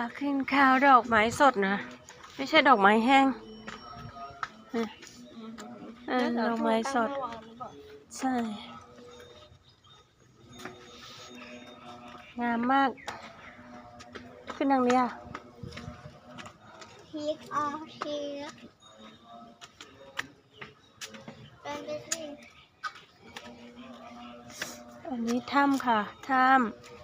าขึ้นข้าวดอกไม้สดนะ ไม่ใช่ดอกไม้แห้งเออดอกไม้สด ใช่ งามมาก ขึ้นทางนี้อะพีกออชีเป็นไปสิอันนี้ถ้ำค่ะ ถ้ำ